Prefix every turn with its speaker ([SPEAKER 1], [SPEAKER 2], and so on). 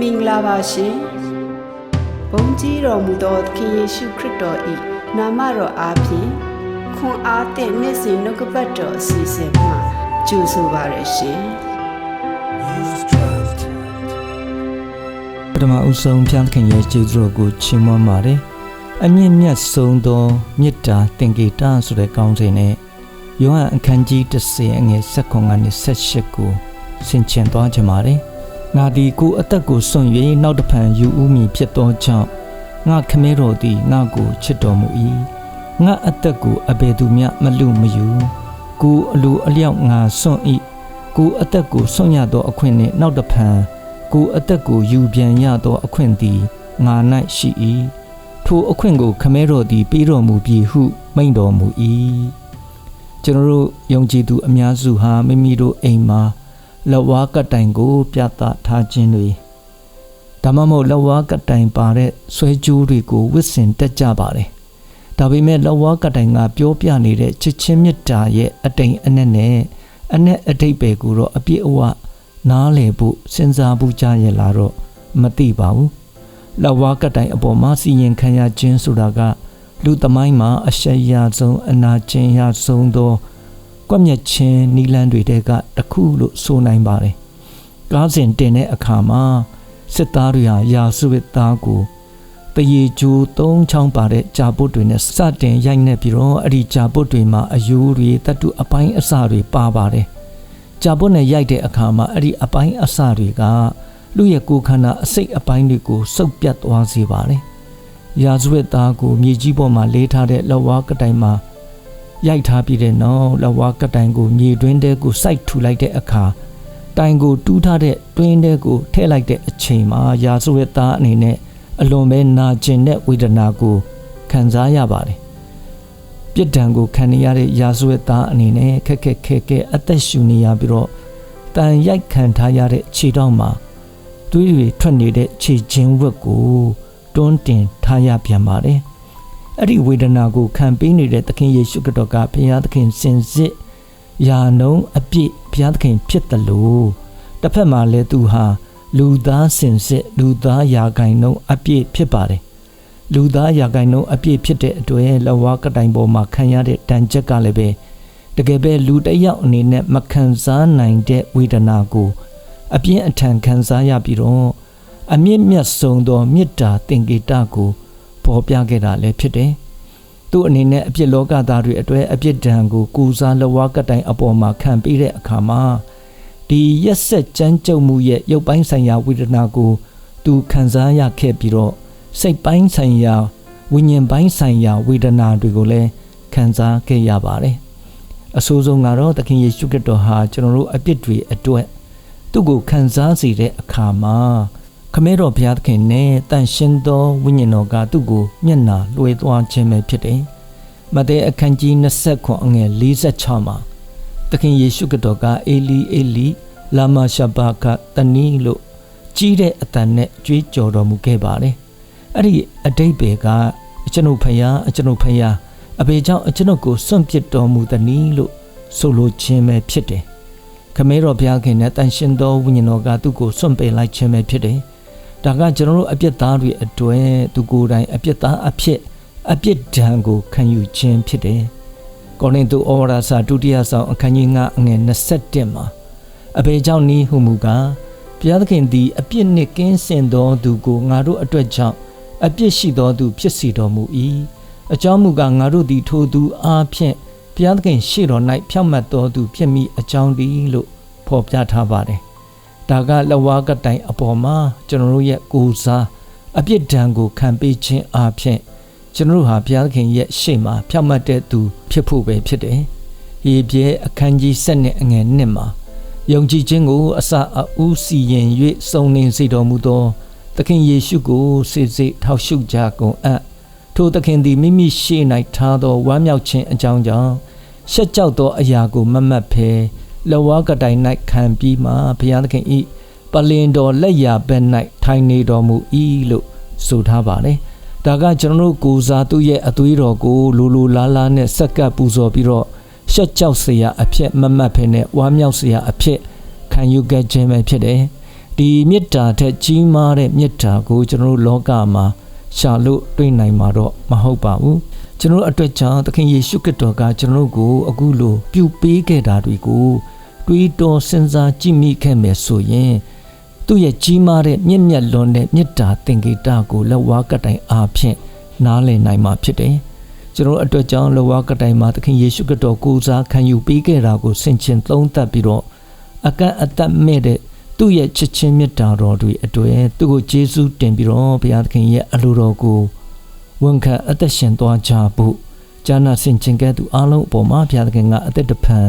[SPEAKER 1] မင်္ဂလာပါရှင်ဘုန်းကြီးတော်မူသောသခင်ယေရှုခရစ်တော်၏နာမတော်အားဖြင့်ခွန်အားသည့်နေ့စဉ်နှုတ်ကပတ်တော်အစီအစဉ်မှာကြိုဆိုပါရရှင်
[SPEAKER 2] ပထမအဦးဆုံးဖျားခင်ရဲ့ကျေးဇူးတော်ကိုချီးမွမ်းပါတယ်။အမြင့်မြတ်ဆုံးသောမေတ္တာသင်္ကေတဆိုတဲ့ကောင်းစဉ်နဲ့ယောဟန်အခန်းကြီး30အငယ်7ကနေ18ကိုဆင်ခြင်သွားကြပါတယ်။ ငါဒီကိုအသက်ကိုစွန့်၍နောက်တစ်ဖန်ယူဦးမည်ဖြစ်သောကြောင့်ငါခမဲတော်သည်ငါကိုချစ်တော်မူ၏။ငါအသက်ကိုအဘယ်သူမျှမလူမယူ။ကိုအလိုအလျောက်ငါစွန့်၏။ကိုအသက်ကိုစွန့်ရသောအခွင့်နှင့်နောက်တစ်ဖန်ကိုအသက်ကိုယူပြန်ရသောအခွင့်သည်ငါ၌ရှိ၏ထိုအခွင့်ကိုခမဲတော်သည်ပေးတော်မူပြီဟုမိန့်တော်မူ၏ကျွန်တော်တို့ယုံကြည်သူအများစုဟာမိမိတို့အိမ်မှာ လက်ဝါးကတိုင်ကို ပြသထားခြင်းတွေဒါမှမဟုတ်လက်ဝါးကတိုင်ပါတဲ့ဆွဲကြိုးတွေကိုဝစ်စင်တက်ကြပါတယ်ဒါပေမဲ့လက်ဝါးကတိုင်ကပြောပြနေတဲ့ချစ်ချင်းမြတ်တာရဲ့အတိမ်အနက်နဲ့အနက်အတိတ်ပဲကိုတော့အပြည့်အဝနားလည်ဖို့စဉ်းစားဖို့ကြားရလာတော့မသိပါဘူးလက်ဝါးကတိုင်အပေါ်မှာစီရင်ခံရခြင်းဆိုတာကလူသမိုင်းမှာအရှက်ရဆုံးအနာကျင်ရဆုံးသော ကွက်မြက်ခြင်းနီလန်းတွေတဲကတစ်ခုလို့ဆိုနိုင်ပါတယ်ကားစဉ်တင်တဲ့အခါမှာစစ်သားတွေဟာယာစုဝစ်သားကိုတရေကျိုးသုံးချောင်းပါတဲ့ဂျာပုတ်တွေနဲ့စတင်ရိုက်နှက်ပြီးတော့အဲ့ဒီဂျာပုတ်တွေမှာအယိုးတွေတတုအပိုင်းအစတွေပါပါတယ်ဂျာပုတ်နဲ့ရိုက်တဲ့အခါမှာအဲ့ဒီအပိုင်းအစတွေကလူရဲ့ကိုယ်ခန္ဓာအစိတ်အပိုင်းတွေကိုစုပ်ပြတ်သွားစေပါတယ်ရာဇဝတ်သားကိုမြေကြီးပေါ်မှာလေးထားတဲ့လက်ဝါးကတိုင်မှာ ရိုက်ထားပြီးတဲ့နောက်လက်ဝါးကတိုင်ကိုမြေတွင်းထဲကိုစိုက်ထူလိုက်တဲ့အခါတိုင်ကိုတူးထားတဲ့တွင်းထဲကိုထည့်လိုက်တဲ့အချိန်မှာရာဇဝတ်သားအနေနဲ့အလွန်ပဲနာကျင်တဲ့ဝေဒနာကိုခံစားရပါတယ်ပြစ်ဒဏ်ကိုခံရတဲ့ရာဇဝတ်သားအနေနဲ့ခက်ခက်ခဲခဲအသက်ရှူနေရပြီးတော့တန်ရိုက်ခံထားရတဲ့ခြေထောက်မှာသွေးတွေထွက်နေတဲ့ခြေချင်းဝက်ကိုတွန်းတင်ထားရပြန်ပါတယ်။ အဲ့ဒီဝေဒနာကိုခံပေးနေတဲ့သခင်ယေရှုခရစ်တော်ကဘုရားသခင်စင်စစ်ယာနုံအပြည့်ဘုရားသခင်ဖြစ်တယ်လို့တစ်ဖက်မှာလည်းသူဟာလူသားစင်စစ်လူသားယာဂိုင်နှုံအပြည့်ဖြစ်ပါတယ်။လူသားယာဂိုင်နှုံအပြည့်ဖြစ်တဲ့အတွက်လဝါကတိုင်ပေါ်မှာခံရတဲ့တန်ချက်ကလည်းပဲတကယ်ပဲလူတစ်ယောက်အနေနဲ့မခံစားနိုင်တဲ့ဝေဒနာကိုအပြင်းအထန်ခံစားရပြီးတော့အမြင့်မြတ်ဆုံးသောမေတ္တာသင်္ကေတကို ပေါ်ပြခဲ့တာလည်းဖြစ်တယ်။သူ့အနေနဲ့အပြစ်လောကသားတွေအတွေ့အပြစ်ဒဏ်ကိုကူစားလဝါကတိုင်အပေါ်မှာခံပေးတဲ့အခါမှာဒီရက်ဆက်ကြမ်းကြုတ်မှုရဲ့ရုပ်ပိုင်းဆိုင်ရာဝေဒနာကို သူခံစားရခဲ့ပြီးတော့စိတ်ပိုင်းဆိုင်ရာဝိညာဉ်ပိုင်းဆိုင်ရာဝေဒနာတွေကိုလည်းခံစားခဲ့ရပါတယ်။အဆိုးဆုံးကတော့သခင်ယေရှုခရစ်တော်ဟာကျွန်တော်တို့အပြစ်တွေအတွက်သူ့ကိုခံစားစေတဲ့အခါမှာ ခမဲတော်ဘုရားသခင်နဲ့တန်ရှင်းသောဝိညာဉ်တော်ကသူ့ကိုမျက်နာလွှဲသွားခြင်းပဲဖြစ်တယ်။မဿဲအခန်းကြီး29အငယ်46မှာသခင်ယေရှုခရစ်တော်ကအေလီအေလီလာမရှာဘာကတနီလို့ကြီးတဲ့အတန်နဲ့ကြွေးကြော်တော်မူခဲ့ပါတယ်။အဲ့ဒီအတိတ်ပဲကကျွန်ုပ်ဖယားကျွန်ုပ်ဖယားအဘေကြောင့်ကျွန်ုပ်ကိုစွန့်ပစ်တော်မူသည်နီလို့ဆိုလိုခြင်းပဲဖြစ်တယ်။ခမဲတော်ဘုရားခင်နဲ့တန်ရှင်းသောဝိညာဉ်တော်ကသူ့ကိုစွန့်ပစ်လိုက်ခြင်းပဲဖြစ်တယ်။ ဒါကကျွန်တော်တို့အပြစ်သားတွေအတွက်သူကိုယ်တိုင်အပြစ်သားအဖြစ်အပြစ်ဒဏ်ကိုခံယူခြင်းဖြစ်တယ်။ကောရိန္သုဩဝါဒစာဒုတိယဆောင်အခန်းကြီး9အငယ်21မှာအဘေကြောင့်ဤဟုမူကားဘုရားသခင်သည်အပြစ်နှင့်ကင်းစင်သောသူကိုငါတို့အတွက်ကြောင့်အပြစ်ရှိသောသူဖြစ်စေတော်မူ၏။အကြောင်းမူကားငါတို့သည်ထိုသူအားဖြင့်ဘုရားသခင်ရှေ့တော်၌ဖြောင့်မတ်တော်သူဖြစ်မိအကြောင်းတည်းလို့ဖော်ပြထားပါတယ်။ ဒါကလဝါကတိုင်အပေါ်မှာကျွန်တော်တို့ရဲ့ကိုယ်စားအပြစ်ဒဏ်ကိုခံပေးခြင်းအပြင်ကျွန်တော်တို့ဟာဘုရားသခင်ရဲ့ရှေ့မှာဖြောင့်မတ်တဲ့သူဖြစ်ဖို့ပဲဖြစ်တယ်။ဟေပြဲအခန်းကြီး7နဲ့အငယ်1မှာယုံကြည်ခြင်းကိုအစအဦးစီရင်၍စုံလင်စေတော်မူသောသခင်ယေရှုကိုစေစေထောက်ရှုကြကုန်အံ့ထိုသခင်သည်မိမိရှေ့၌ထားသောဝမ်းမြောက်ခြင်းအကြောင်းကြောင့်ရှက်ကြောက်သောအရာကိုမမတ်ဖဲ လဝါကတိုင်၌ခံပြီးမှဘုရားသခင်ဤပလင်တော်လက်ရာဘက်၌ထိုင်နေတော်မူ၏လို့ဆိုထားပါတယ်။ဒါကကျွန်တော်တို့ကိုစားသူ့ရဲ့အသွေးတော်ကိုလူလူလားလားနဲ့ဆက်ကပ်ပူဇော်ပြီးတော့ရှက်ကြောက်စရာအဖြစ်မမတ်ဖဲနဲ့ဝါမြောက်စရာအဖြစ်ခံယူခဲ့ခြင်းပဲဖြစ်တယ်။ဒီမေတ္တာထက်ကြီးမားတဲ့မေတ္တာကိုကျွန်တော်တို့လောကမှာရှာလို့တွေ့နိုင်မှာတော့မဟုတ်ပါဘူးကျွန်တော်တို့အတွက်ကြောင့်သခင်ယေရှုခရစ်တော်ကကျွန်တော်တို့ကိုအခုလိုပြုပေးခဲ့တာတွေကို တွေးတောစဉ်းစားကြည့်မိခဲ့မယ်ဆိုရင်သူ့ရဲ့ကြီးမားတဲ့မြင့်မြတ်လွန်တဲ့မေတ္တာသင်္ကေတကိုလက်ဝါးကတိုင်အားဖြင့်နားလည်နိုင်မှာဖြစ်တယ်ကျွန်တော်တို့အတွက်ကြောင့်လက်ဝါးကတိုင်မှာသခင်ယေရှုခရစ်တော်ကိုယ်စားခံယူပေးခဲ့တာကိုဆင်ခြင်သုံးသပ်ပြီးတော့အကန့်အသတ်မဲ့တဲ့သူ့ရဲ့ချစ်ချင်းမေတ္တာတော်တွေအတွေ့သူ့ကိုကျေးဇူးတင်ပြီးတော့ဘုရားသခင်ရဲ့အလိုတော်ကိုဝန်ခံအသက်ရှင်သွားကြဖို့ဂျာနာဆင်ခြင်ခဲ့သူအလုံးအပေါ်မှာဘုရားသခင်ကအသက်တဖန်